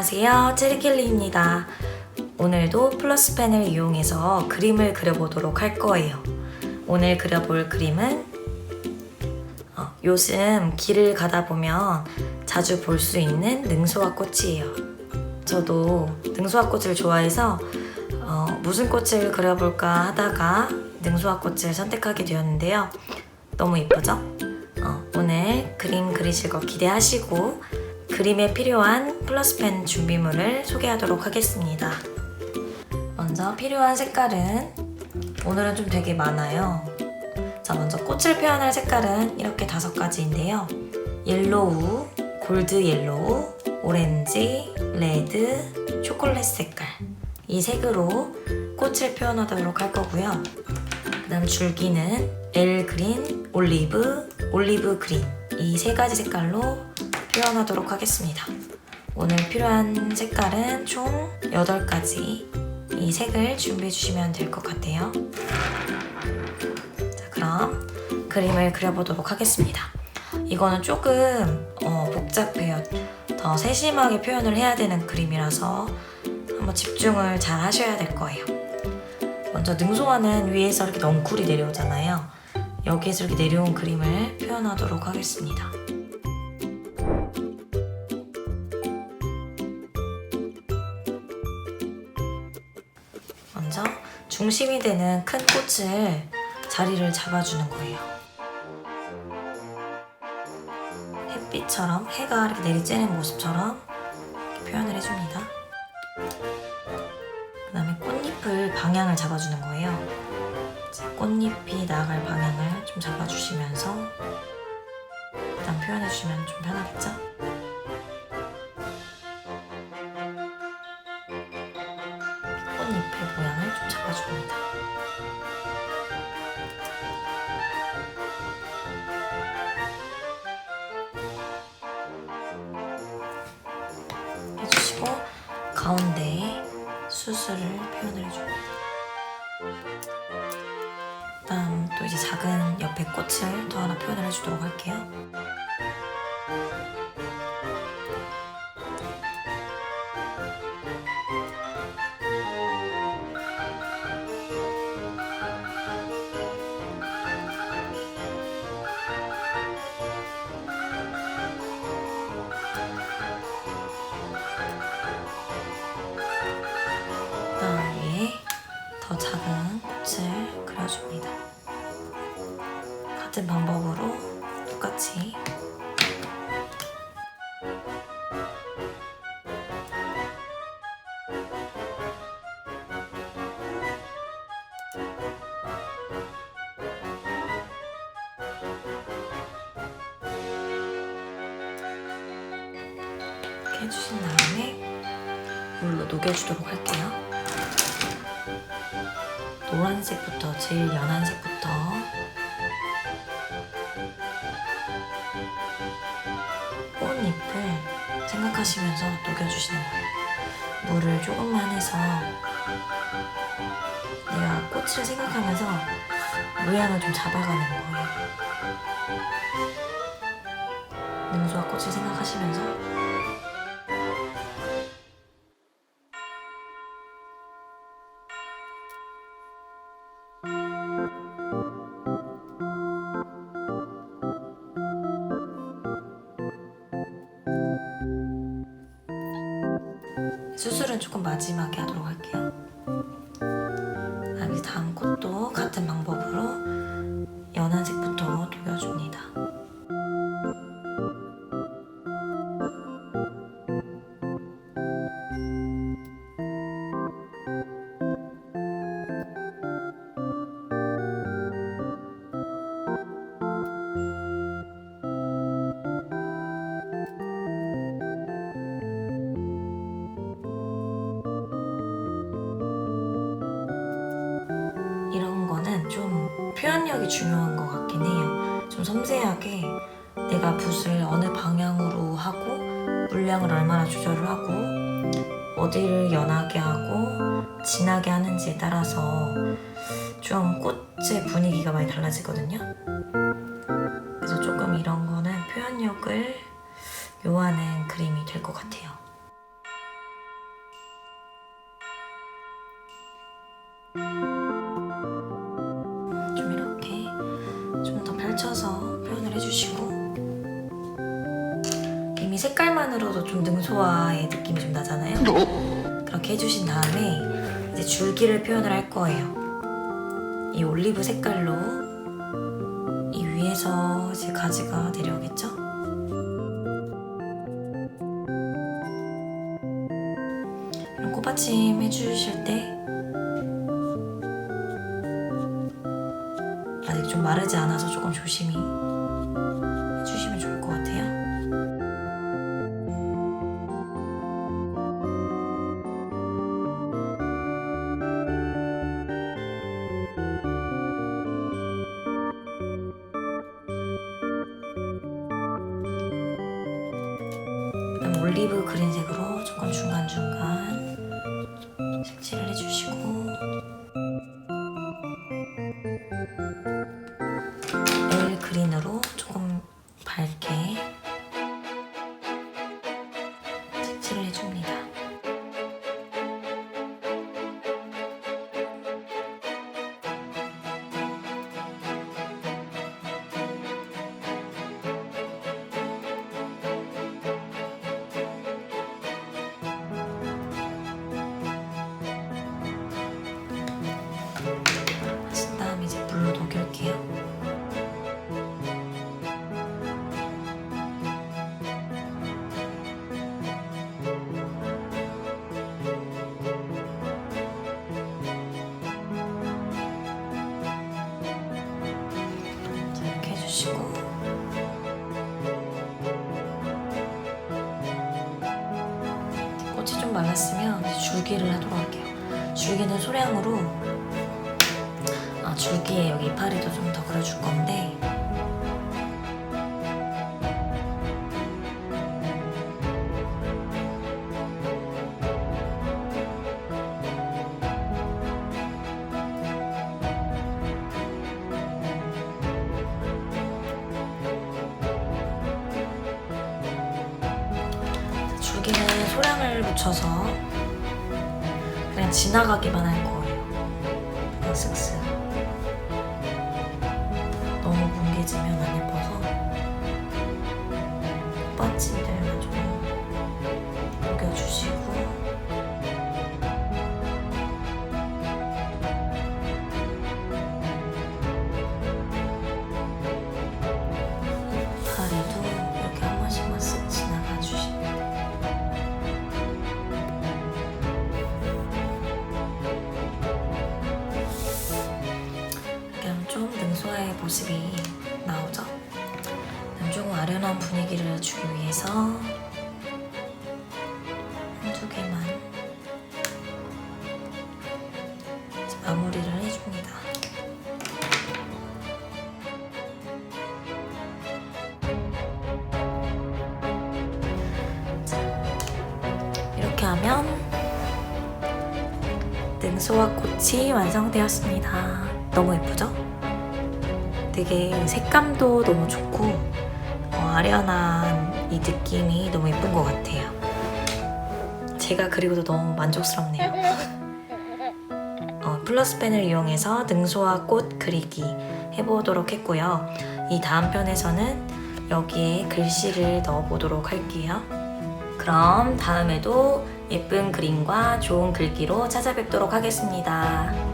안녕하세요. 체리켈리입니다. 오늘도 플러스펜을 이용해서 그림을 그려보도록 할 거예요. 오늘 그려볼 그림은 어, 요즘 길을 가다 보면 자주 볼 수 있는 능소화 꽃이에요. 저도 능소화 꽃을 좋아해서 어, 무슨 꽃을 그려볼까 하다가 능소화 꽃을 선택하게 되었는데요. 너무 이쁘죠? 어, 오늘 그림 그리실 거 기대하시고 그림에 필요한 플러스펜 준비물을 소개하도록 하겠습니다. 먼저 필요한 색깔은 오늘은 좀 되게 많아요. 자, 먼저 꽃을 표현할 색깔은 이렇게 다섯 가지인데요. 옐로우, 골드 옐로우, 오렌지, 레드, 초콜릿 색깔. 이 색으로 꽃을 표현하도록 할 거고요. 그 다음 줄기는 엘 그린, 올리브, 올리브 그린. 이 세 가지 색깔로 표현하도록 하겠습니다. 오늘 필요한 색깔은 총 8가지. 이 색을 준비해 주시면 될 것 같아요. 자, 그럼 그림을 그려보도록 하겠습니다. 이거는 조금 어, 복잡해요. 더 세심하게 표현을 해야 되는 그림이라서 한번 집중을 잘 하셔야 될 거예요. 먼저 능소화는 위에서 이렇게 넝쿨이 내려오잖아요. 여기에서 이렇게 내려온 그림을 표현하도록 하겠습니다. 중심이 되는 큰 꽃을 자리를 잡아주는 거예요. 햇빛처럼 해가 이렇게 내리쬐는 모습처럼 이렇게 표현을 해줍니다. 그 다음에 꽃잎을 방향을 잡아주는 거예요. 자, 꽃잎이 나갈 방향을 좀 잡아주시면서 일단 표현해주시면 좀 편하겠죠? 해주시고 가운데에 수술을 표현을 해줍니다. 그다음 또 이제 작은 옆에 꽃을 또 하나 표현을 해주도록 할게요. 더 작은 꽃을 그려줍니다. 같은 방법으로 똑같이 해주신 다음에 물로 녹여주도록 할게요. 노란색부터 제일 연한 색부터 꽃잎을 생각하시면서 녹여주시는 거예요. 물을 조금만 해서 내가 꽃을 생각하면서 모양을 좀 잡아가는 거예요. 능수와 꽃을 생각하시면서 수술은 조금 마지막에 하도록 할게요. 표현력이 중요한 것 같긴 해요. 좀 섬세하게 내가 붓을 어느 방향으로 하고 물량을 얼마나 조절을 하고 어디를 연하게 하고 진하게 하는지에 따라서 좀 꽃의 분위기가 많이 달라지거든요. 그래서 조금 이런 거는 표현력을 요하는 그림이 될 것 같아요. 색깔만으로도 좀 능소화의 느낌이 좀 나잖아요. 그렇게 해주신 다음에 이제 줄기를 표현을 할 거예요. 이 올리브 색깔로 이 위에서 이제 가지가 내려오겠죠? 이런 꽃받침 해주실 때 아직 좀 마르지 않아서 조금 조심히 올리브 그린색으로 조금 중간중간 색칠을 좀 말랐으면 줄기를 하도록 할게요. 줄기는 소량으로 아, 줄기에 여기 이파리도 좀 더 그려줄 건데 소량을 묻혀서 그냥 지나가기만 할 거예요. 그냥 쓱쓱. 너무 뭉개지면 안 예뻐서 뻗침들 능소화의 모습이 나오죠. 조금 아련한 분위기를 주기 위해서 한두 개만 마무리를 해줍니다. 자, 이렇게 하면 능소화 꽃이 완성되었습니다. 너무 예쁘죠? 되게 색감도 너무 좋고 어, 아련한 이 느낌이 너무 예쁜 것 같아요. 제가 그리고도 너무 만족스럽네요. 어, 플러스펜을 이용해서 능소화 꽃 그리기 해보도록 했고요. 이 다음 편에서는 여기에 글씨를 넣어보도록 할게요. 그럼 다음에도 예쁜 그림과 좋은 글귀로 찾아뵙도록 하겠습니다.